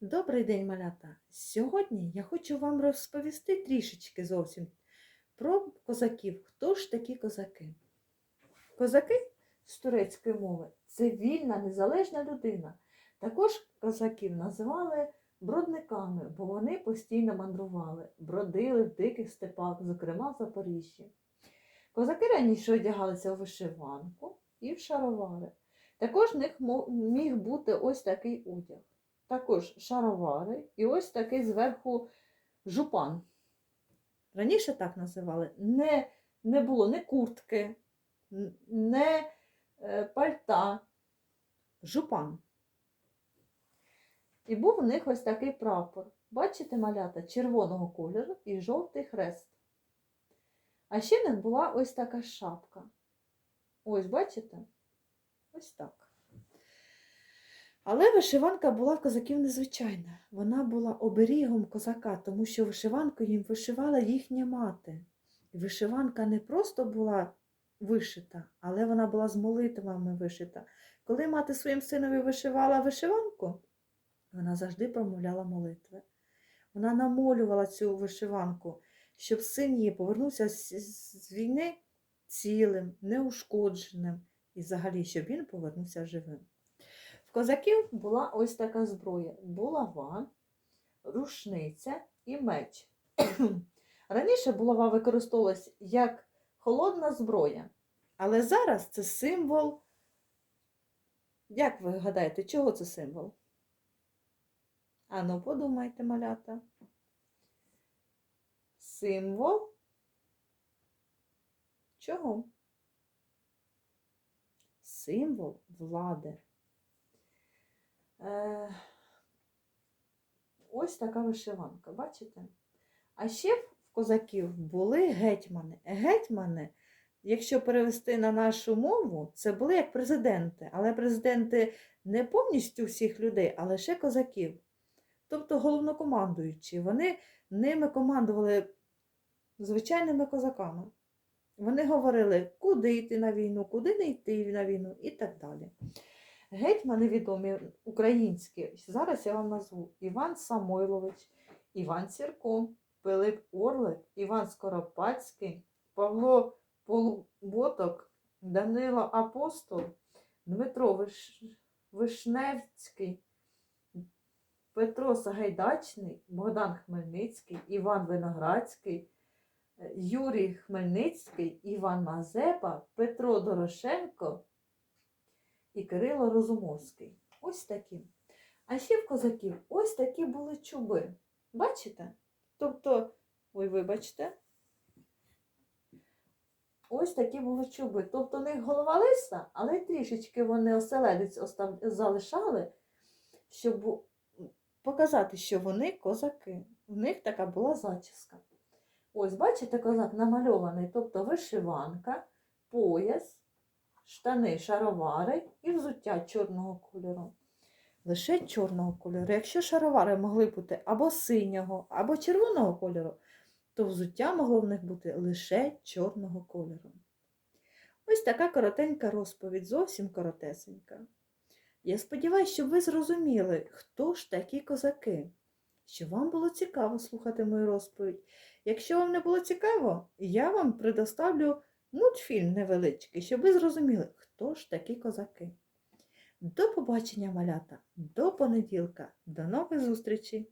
Добрий день, малята! Сьогодні я хочу вам розповісти трішечки зовсім про козаків. Хто ж такі козаки? Козаки з турецької мови це вільна, незалежна людина. Також козаків називали бродниками, бо вони постійно мандрували, бродили в диких степах, зокрема в Запоріжжі. Козаки раніше одягалися у вишиванку і в шаровари. Також в них міг бути ось такий одяг також шаровари і ось такий зверху жупан. Раніше так називали. Не, не було ні куртки, не пальта, жупан. І був у них ось такий прапор. Бачите, малята, червоного кольору і жовтий хрест. А ще в них була ось така шапка. Ось, бачите? Ось так. Але вишиванка була в козаків незвичайна. Вона була оберігом козака, тому що вишиванку їм вишивала їхня мати. І вишиванка не просто була вишита, але вона була з молитвами вишита. Коли мати своїм синові вишивала вишиванку, вона завжди промовляла молитви. Вона намолювала цю вишиванку, щоб син її повернувся з, війни цілим, неушкодженим, і взагалі, щоб він повернувся живим. Козаків була ось така зброя: булава, рушниця і меч. Раніше булава використовувалась як холодна зброя, але зараз це символ. Як ви гадаєте, чого це символ? Ану, подумайте, малята. Символ чого? Символ влади. Е, ось така вишиванка, бачите? А ще в козаків були гетьмани. Гетьмани, якщо перевести на нашу мову, це були як президенти, але президенти не повністю всіх людей, а лише козаків. Тобто головнокомандуючі. Вони ними командували звичайними козаками. Вони говорили, куди йти на війну, куди не йти на війну і так далі. Гетьмани відомі українські. Зараз я вам назву Іван Самойлович, Іван Сірко, Пилип Орлик, Іван Скоропадський, Павло Полуботок, Данило Апостол, Дмитро Виш... Вишневський, Петро Сагайдачний, Богдан Хмельницький, Іван Виноградський, Юрій Хмельницький, Іван Мазепа, Петро Дорошенко і Кирило Розумовський. Ось такі. А ще в козаків ось такі були чуби. Бачите? Тобто, ой, вибачте, ось такі були чуби. Тобто у них голова листа, але трішечки вони оселедець остав... залишали, щоб показати, що вони козаки. У них така була зачіска. Ось, бачите, козак намальований, тобто вишиванка, пояс, штани, шаровари і взуття чорного кольору. Лише чорного кольору. Якщо шаровари могли бути або синього, або червоного кольору, то взуття могло в них бути лише чорного кольору. Ось така коротенька розповідь, зовсім коротесенька. Я сподіваюся, що ви зрозуміли, хто ж такі козаки, що вам було цікаво слухати мою розповідь. Якщо вам не було цікаво, я вам предоставлю мультфільм невеличкий, щоб ви зрозуміли, хто ж такі козаки. До побачення, малята, до понеділка, до нових зустрічей!